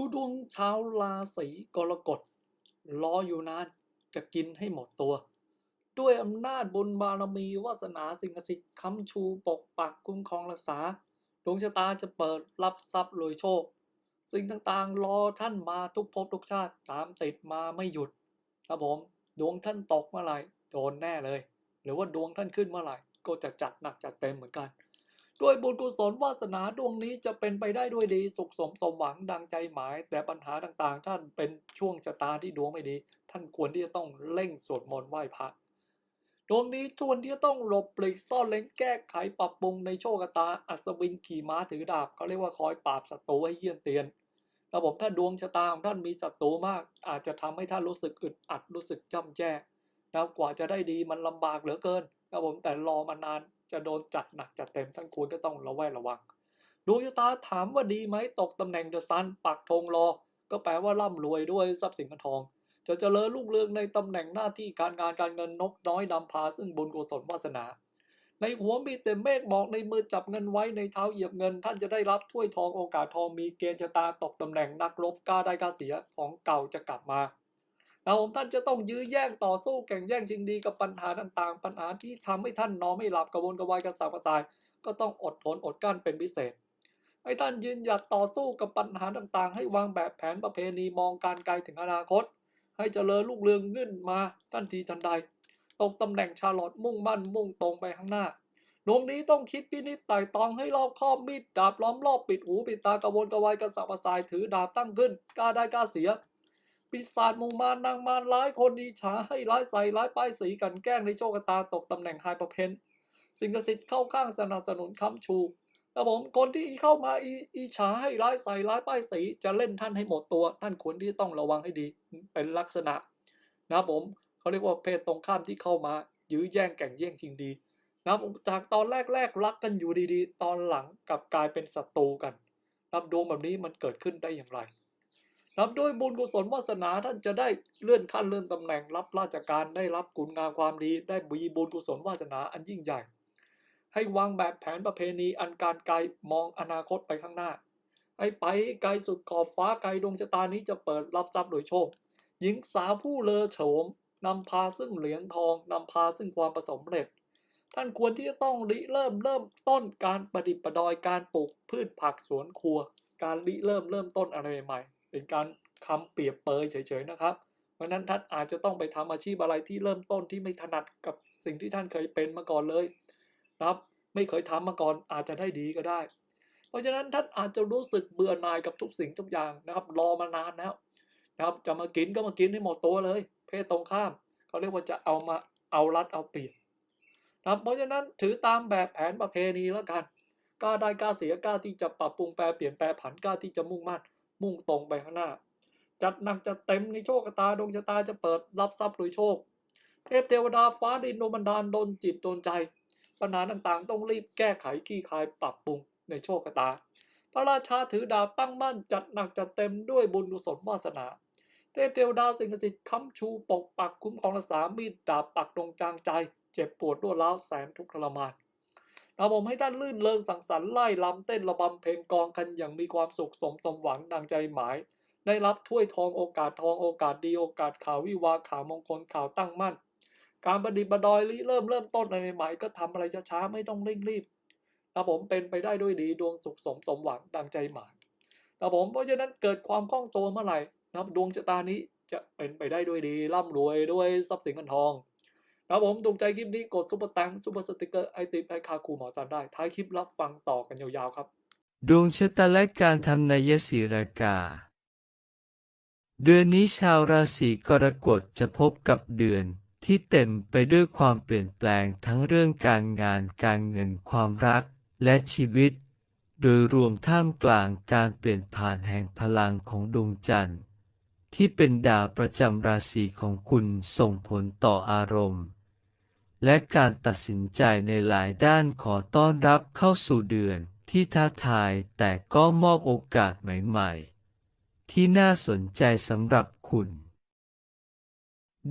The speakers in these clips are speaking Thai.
ดูดวงชาวราศีกรกฎรออยู่นานจะกินให้หมดตัว ด้วยอำนาจบุญบารมีวาสนาสิ่งศักดิ์สิทธิ์ค้ำชูปกปักคุ้มครองรักษา ดวงชะตาจะเปิดรับทรัพย์รวยโชค สิ่งต่างๆ รอท่านมาทุกภพทุกชาติตามติดมาไม่หยุด ครับผมดวงท่านตกเมื่อไหร่โดนแน่เลย หรือว่าดวงท่านขึ้นเมื่อไหร่ก็จะจัดหนักจัดเต็มเหมือนกัน ด้วยบุญกุศลวาสนาดวงนี้จะเป็นไปได้ด้วยดีสุขสมสมหวังดังใจหมาย แต่ปัญหาต่างๆ ท่านเป็นช่วงชะตาที่ดวงไม่ดี ท่านควรที่จะต้องเร่งสวดมนต์ไหว้พระดวงนี้ควรที่จะต้องหลบปลีกซ่อนเล้นแก้ไขปรับปรุงในโชคชะตาอัศวินขี่ม้าถือดาบเขาเรียกว่าคอยปราบศัตรูให้เยี่ยนเตียนระบบถ้าดวงชะตาของท่านมีศัตรูมาก อาจจะทำให้ท่านรู้สึกอึดอัดรู้สึกจ้ำแจ้แล้วกว่าจะได้ดีมันลำบากเหลือเกินครับผมแต่รอมานาน จะโดนจัดหนักจัดเต็มท่านควรก็ต้องระแวดระวังดวงชะตาถามว่าดีไหมตกตำแหน่งเดอะซันปักธงรอ ก็แปลว่าร่ำรวยด้วยทรัพย์สินเงินทอง จะเจริญรุ่งเรืองในตำแหน่งหน้าที่การงานการเงินนกน้อยนำพาซึ่งบุญกุศลวาสนา ในหัวมีแต่เมฆบอกในมือจับเงินไว้ในเท้าเหยียบเงิน ท่านจะได้รับถ้วยทองโอกาสทองมีเกณฑ์ชะตาตกตำแหน่งนักรบกล้าได้กล้าเสียของเก่าจะกลับมา แล้วผมท่านจะต้องยื้อแย่งต่อสู้แข่งแย่งชิงดีกับปัญหาต่างๆ ปัญหาที่ทำให้ท่านนอนไม่หลับกระวนกระวายกระสับกระส่าย ก็ต้องอดทนอดกลั้นเป็นพิเศษ ให้ท่านยืนหยัดต่อสู้กับปัญหาต่างๆ ให้วางแบบแผนประเพณีมองการไกลถึงอนาคต ให้เจริญลูกเรืองขึ้นมาทันทีทันใดตกตำแหน่งชาลอตมุ่งมั่นมุ่งตรงไปข้างหน้าดวงนี้ต้องคิดพินิจไต่ตองให้รอบคอบมีดดาบล้อมรอบปิดหูปิดตากระวนกระวายกระสับกระส่ายถือดาบตั้งขึ้นกล้าได้กล้าเสีย ปีศาจมูมารนางมารร้ายคนดีฉาให้ร้ายใส่ร้ายป้ายสีกันแกล้งในโชคตาตกตำแหน่งไฮประเพนสิ่งศักดิ์สิทธิ์เข้าข้างสนับสนุนค้ำชูครับผมคนที่เข้ามาอีอีฉาให้ร้ายใส่ร้ายป้ายสีจะเล่นท่านให้หมดตัว ท่านควรที่ต้องระวังให้ดีเป็นลักษณะนะผมเขาเรียกว่าเพศตรงข้ามที่เข้ามา ยื้อแย่งแข่งแย่งชิงดีนะครับจากตอนแรกๆรักกันอยู่ดีๆ ตอนหลังกลับกลายเป็นศัตรูกันนับดวงแบบนี้มันเกิดขึ้นได้อย่างไร นะครับด้วยบุญกุศลวาสนาท่านจะได้เลื่อนขั้นเลื่อนตำแหน่งรับราชการได้รับคุณงามความดี ได้บุญบุญกุศลวาสนาอันยิ่งใหญ่ ให้วางแบบแผนประเพณีอันการไกลมองอนาคตไปข้างหน้า ให้ไปไกลสุดขอบฟ้าไกลดวงชะตานี้จะเปิดรับทรัพย์โดยโชค หญิงสาวผู้เลอโฉมนำพาซึ่งเหรียญทองนำพาซึ่งความประสมเร็จ ท่านควรที่จะต้องริเริ่มเริ่มต้นการประดิษฐ์ประดอยการปลูกพืชผักสวนครัว การริเริ่มเริ่มต้นอะไรใหม่ เป็นการคำเปรียบเปยเฉยๆนะครับ เพราะนั้นท่านอาจจะต้องไปทำอาชีพอะไรที่เริ่มต้นที่ไม่ถนัดกับสิ่งที่ท่านเคยเป็นมาก่อนเลยนะครับ ไม่เคยทำมาก่อนอาจจะได้ดีก็ได้ เพราะฉะนั้นท่านอาจจะรู้สึกเบื่อหน่ายกับทุกสิ่งทุกอย่างนะครับ รอมานานแล้วนะครับ จะมากินก็มากินให้หมดตัวเลย เพศตรงข้ามเขาเรียกว่าจะเอามาเอารัดเอาเปรียบนะครับเพราะฉะนั้นถือตามแบบแผนประเพณีแล้วกันกล้าได้กล้าเสียกล้าที่จะปรับปรุงแปลเปลี่ยนแปลผันกล้าที่จะมุ่งมั่น มุ่งตรงไปข้างหน้า จัดหนักจัดเต็มในโชคชะตาดวงชะตาจะเปิดรับทรัพย์โดยโชค เทพเทวดาฟ้าดินโดนบันดาลโดนจิตโดนใจ ปัญหาต่างๆ ต้องรีบแก้ไขขี้คายปรับปรุงในโชคชะตา พระราชาถือดาบตั้งมั่นจัดหนักจัดเต็มด้วยบุญกุศลวาสนา เทพเทวดาสิ่งศักดิ์สิทธิ์ค้ำชูปกปักคุ้มครองรักษามีดดาบปักตรงกลางใจ เจ็บปวดรวดร้าวแสนทุกข์ทรมาน เราผมให้ท่านลื่นเริงสังสรรค์ไล่ลำเต้นระบำเพลงกองกันอย่างมีความสุขสมสมหวังดังใจหมาย ได้รับถ้วยทองโอกาสทองโอกาสดีโอกาสข่าววิวาข่าวมงคลข่าวตั้งมั่น การประดิษฐ์ประดอยริเริ่มเริ่มต้นอะไรใหม่ๆก็ทำอะไรช้าๆไม่ต้องเร่งรีบนะผมเป็นไปได้ด้วยดีดวงสุขสมสมหวังดังใจหมายนะผมเพราะฉะนั้นเกิดความคล่องตัวเมื่อไหร่นะครับดวงชะตานี้จะเป็นไปได้ด้วยดีร่ำรวยด้วยทรัพย์สินเงินทอง ครับผมถูกใจคลิปนี้กดซุปเปอร์ตังซุปเปอร์สติกเกอร์ไอติมไอคาคูหมอสันได้ ท้ายคลิปรับฟังต่อกันยาวๆครับ ดวงชะตาและการทำนายสีรากา เดือนนี้ชาวราศีกรกฎจะพบกับเดือนที่เต็มไปด้วยความเปลี่ยนแปลงทั้งเรื่องการงานการเงินความรักและชีวิต โดยรวมท่ามกลางการเปลี่ยนผ่านแห่งพลังของดวงจันทร์ ที่เป็นดาวประจำราศีของคุณส่งผลต่ออารมณ์ และการตัดสินใจในหลายด้านขอต้อนรับเข้าสู่เดือนที่ท้าทายแต่ก็มอบโอกาสใหม่ๆ ที่น่าสนใจสำหรับคุณ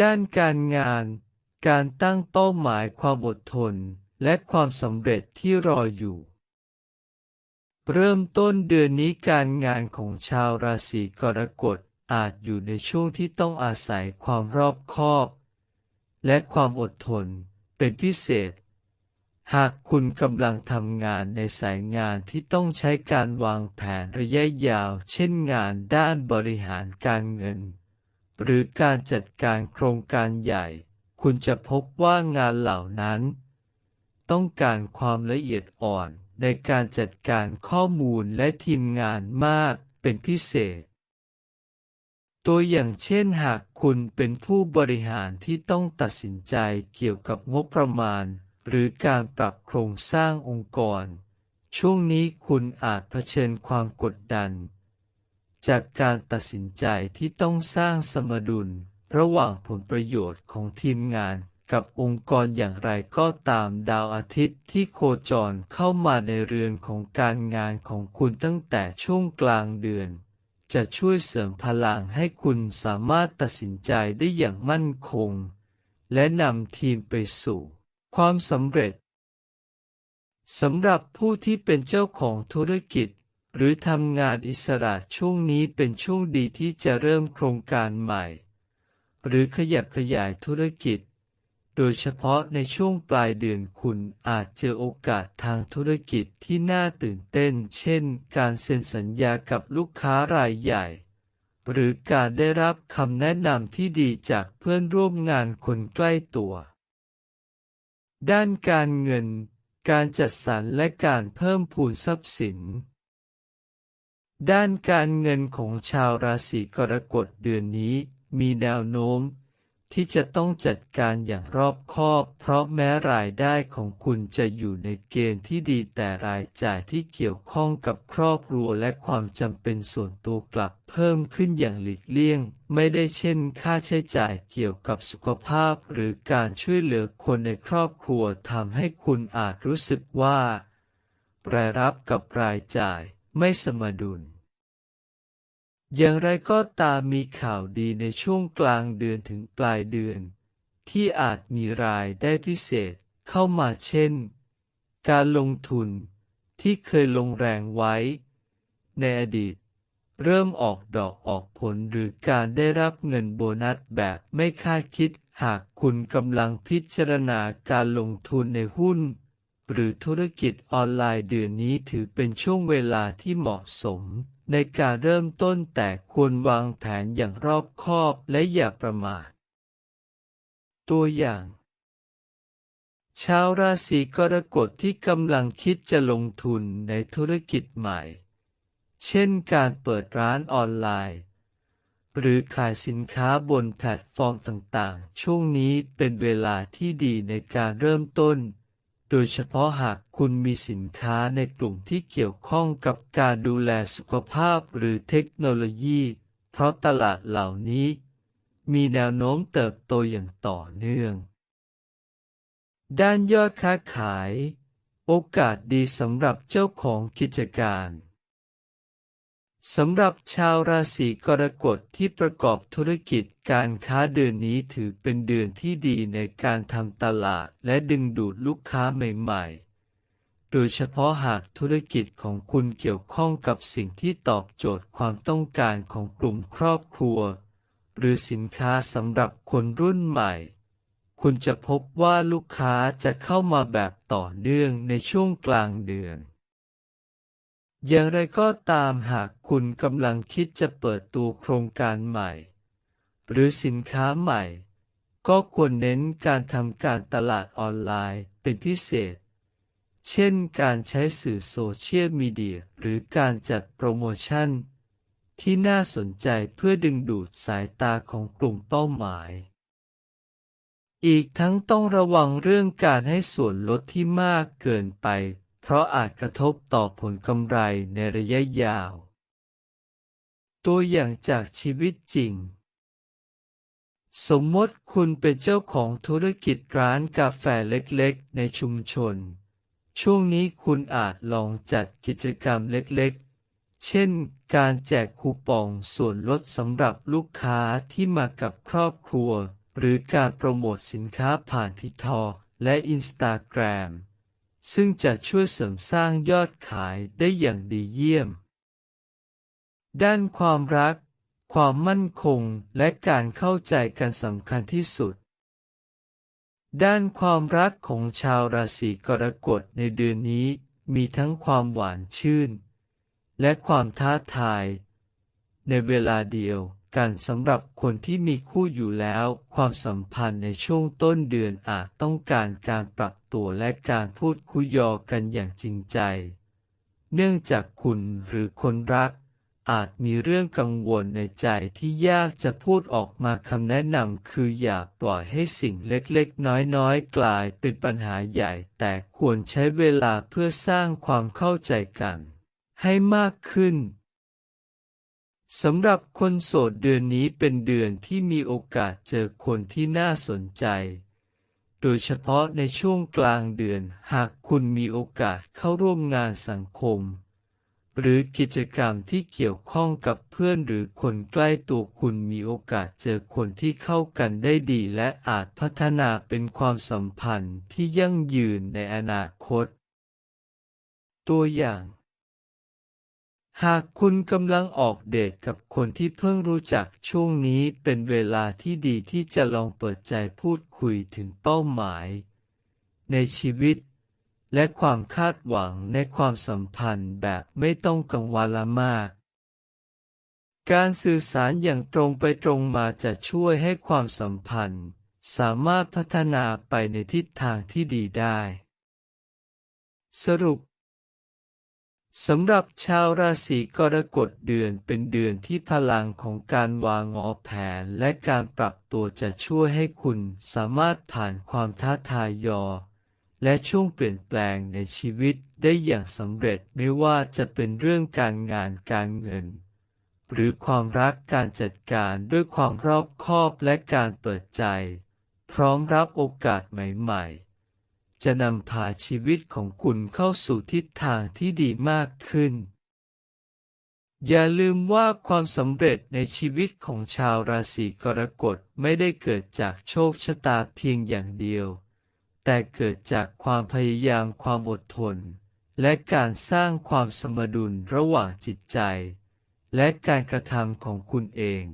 ด้านการงาน การตั้งเป้าหมายความอดทนและความสำเร็จที่รออยู่ เริ่มต้นเดือนนี้การงานของชาวราศีกรกฎอาจอยู่ในช่วงที่ต้องอาศัยความรอบคอบ และความอดทน เป็นพิเศษ หากคุณกำลังทำงานในสายงานที่ต้องใช้การวางแผนระยะยาว เช่นงานด้านบริหารการเงิน หรือการจัดการโครงการใหญ่ คุณจะพบว่างานเหล่านั้น ต้องการความละเอียดอ่อนในการจัดการข้อมูลและทีมงานมากเป็นพิเศษ ตัวอย่างเช่นหากคุณเป็นผู้บริหารที่ต้องตัดสินใจเกี่ยวกับงบประมาณ หรือการปรับโครงสร้างองค์กร ช่วงนี้คุณอาจเผชิญความกดดัน จากการตัดสินใจที่ต้องสร้างสมดุล ระหว่างผลประโยชน์ของทีมงานกับองค์กรอย่างไรก็ตามดาวอาทิตย์ที่โคจรเข้ามาในเรือนของการงานของคุณตั้งแต่ช่วงกลางเดือน จะช่วยเสริมพลังให้คุณสามารถตัดสินใจได้อย่างมั่นคง และนำทีมไปสู่ ความสำเร็จสำหรับผู้ที่เป็นเจ้าของธุรกิจ หรือทำงานอิสระช่วงนี้เป็นช่วงดีที่จะเริ่มโครงการใหม่ หรือขยับขยายธุรกิจ โดยเฉพาะในช่วงปลายเดือนคุณอาจเจอโอกาสทางธุรกิจที่น่าตื่นเต้น เช่น การเซ็นสัญญากับลูกค้ารายใหญ่ หรือการได้รับคำแนะนำที่ดีจากเพื่อนร่วมงานคนใกล้ตัว ด้านการเงิน การจัดสรรและการเพิ่มพูนทรัพย์สิน ด้านการเงินของชาวราศีกรกฎเดือนนี้มีแนวโน้ม ที่จะต้องจัดการอย่างรอบคอบ เพราะแม้รายได้ของคุณจะอยู่ในเกณฑ์ที่ดีแต่รายจ่ายที่เกี่ยวข้องกับครอบครัวและความจำเป็นส่วนตัวกลับเพิ่มขึ้นอย่างหลีกเลี่ยง ไม่ได้เช่นค่าใช้จ่ายเกี่ยวกับสุขภาพ หรือการช่วยเหลือคนในครอบครัวทำให้คุณอาจรู้สึกว่ารายรับกับรายจ่ายไม่สมดุล อย่างไรก็ตามมีข่าวดีในช่วงกลางเดือนถึงปลายเดือน ที่อาจมีรายได้พิเศษเข้ามาเช่น การลงทุนที่เคยลงแรงไว้ ในอดีต เริ่มออกดอกออกผลหรือการได้รับเงินโบนัสแบบไม่คาดคิดหากคุณกำลังพิจารณาการลงทุนในหุ้น หรือธุรกิจออนไลน์เดือนนี้ถือเป็นช่วงเวลาที่เหมาะสม ในการเริ่มต้นแต่ควรวางแผนอย่างรอบคอบและอย่าประมาท ตัวอย่าง ชาวราศีกรกฎที่กำลังคิดจะลงทุนในธุรกิจใหม่ เช่นการเปิดร้านออนไลน์ หรือขายสินค้าบนแพลตฟอร์มต่างๆ ช่วงนี้เป็นเวลาที่ดีในการเริ่มต้น โดยเฉพาะหากคุณมีสินค้าในกลุ่มที่เกี่ยวข้องกับการดูแลสุขภาพหรือเทคโนโลยี เพราะตลาดเหล่านี้ มีแนวโน้มเติบโตอย่างต่อเนื่อง ด้านยอดค้าขาย โอกาสดีสำหรับเจ้าของกิจการ สำหรับชาวราศีกรกฎที่ประกอบธุรกิจการค้าเดือนนี้ถือเป็นเดือนที่ดีในการทำตลาดและดึงดูดลูกค้าใหม่ๆ โดยเฉพาะหากธุรกิจของคุณเกี่ยวข้องกับสิ่งที่ตอบโจทย์ความต้องการของกลุ่มครอบครัว หรือสินค้าสำหรับคนรุ่นใหม่ คุณจะพบว่าลูกค้าจะเข้ามาแบบต่อเนื่องในช่วงกลางเดือน อย่างไรก็ตามหากคุณกำลังคิดจะเปิดตัวโครงการใหม่ หรือสินค้าใหม่ ก็ควรเน้นการทำการตลาดออนไลน์เป็นพิเศษ เช่นการใช้สื่อโซเชียลมีเดียหรือการจัดโปรโมชั่น ที่น่าสนใจเพื่อดึงดูดสายตาของกลุ่มเป้าหมาย อีกทั้งต้องระวังเรื่องการให้ส่วนลดที่มากเกินไป เพราะอาจกระทบต่อผลกำไรในระยะยาว ตัวอย่างจากชีวิตจริง สมมติคุณเป็นเจ้าของธุรกิจร้านกาแฟเล็กๆ ในชุมชน ช่วงนี้คุณอาจลองจัดกิจกรรมเล็กๆ เช่น การแจกคูปองส่วนลดสำหรับลูกค้าที่มากับครอบครัว หรือการโปรโมทสินค้าผ่านทิกทอและอินสตาแกรม ซึ่งจะช่วยเสริมสร้างยอดขายได้อย่างดีเยี่ยม ด้านความรัก ความมั่นคงและการเข้าใจกันสำคัญที่สุด ด้านความรักของชาวราศีกรกฎในเดือนนี้มีทั้งความหวานชื่น และความท้าทาย ในเวลาเดียวกันสำหรับคนที่มีคู่อยู่แล้ว ความสัมพันธ์ในช่วงต้นเดือนอาจต้องการการปรับ ตัวและการพูดคุยยอกันอย่างจริงใจ เนื่องจากคุณหรือคนรัก อาจมีเรื่องกังวลในใจที่ยากจะพูดออกมาคำแนะนำคืออย่าปล่อยให้สิ่งเล็กๆ น้อยๆ กลายเป็นปัญหาใหญ่ แต่ควรใช้เวลาเพื่อสร้างความเข้าใจกัน ให้มากขึ้นสำหรับคนโสดเดือนนี้เป็นเดือนที่มีโอกาสเจอคนที่น่าสนใจ โดยเฉพาะในช่วงกลางเดือน หากคุณมีโอกาสเข้าร่วมงานสังคม หรือกิจกรรมที่เกี่ยวข้องกับเพื่อนหรือคนใกล้ตัวคุณมีโอกาสเจอคนที่เข้ากันได้ดีและอาจพัฒนาเป็นความสัมพันธ์ที่ยั่งยืนในอนาคต ตัวอย่าง หากคุณกำลังออกเดทกับคนที่เพิ่งรู้จักช่วงนี้เป็นเวลาที่ดีที่จะลองเปิดใจพูดคุยถึงเป้าหมาย ในชีวิต และความคาดหวังในความสัมพันธ์แบบไม่ต้องกังวลมาก การสื่อสารอย่างตรงไปตรงมาจะช่วยให้ความสัมพันธ์ สามารถพัฒนาไปในทิศทางที่ดีได้ สรุป สำหรับชาวราศีกรกฎเดือนเป็นเดือนที่พลังของการวางงอแผนและการปรับตัวจะช่วยให้คุณสามารถผ่านความท้าทายยอ และช่วงเปลี่ยนแปลงในชีวิตได้อย่างสำเร็จไม่ว่าจะเป็นเรื่องการงานการเงิน หรือความรักการจัดการด้วยความรอบคอบและการเปิดใจ พร้อมรับโอกาสใหม่ๆ จะนำพาชีวิตของคุณเข้าสู่ทิศทางที่ดีมากขึ้น อย่าลืมว่าความสำเร็จในชีวิตของชาวราศีกรกฎไม่ได้เกิดจากโชคชะตาเพียงอย่างเดียว แต่เกิดจากความพยายามความอดทน และการสร้างความสมดุลระหว่างจิตใจ และการกระทำของคุณเอง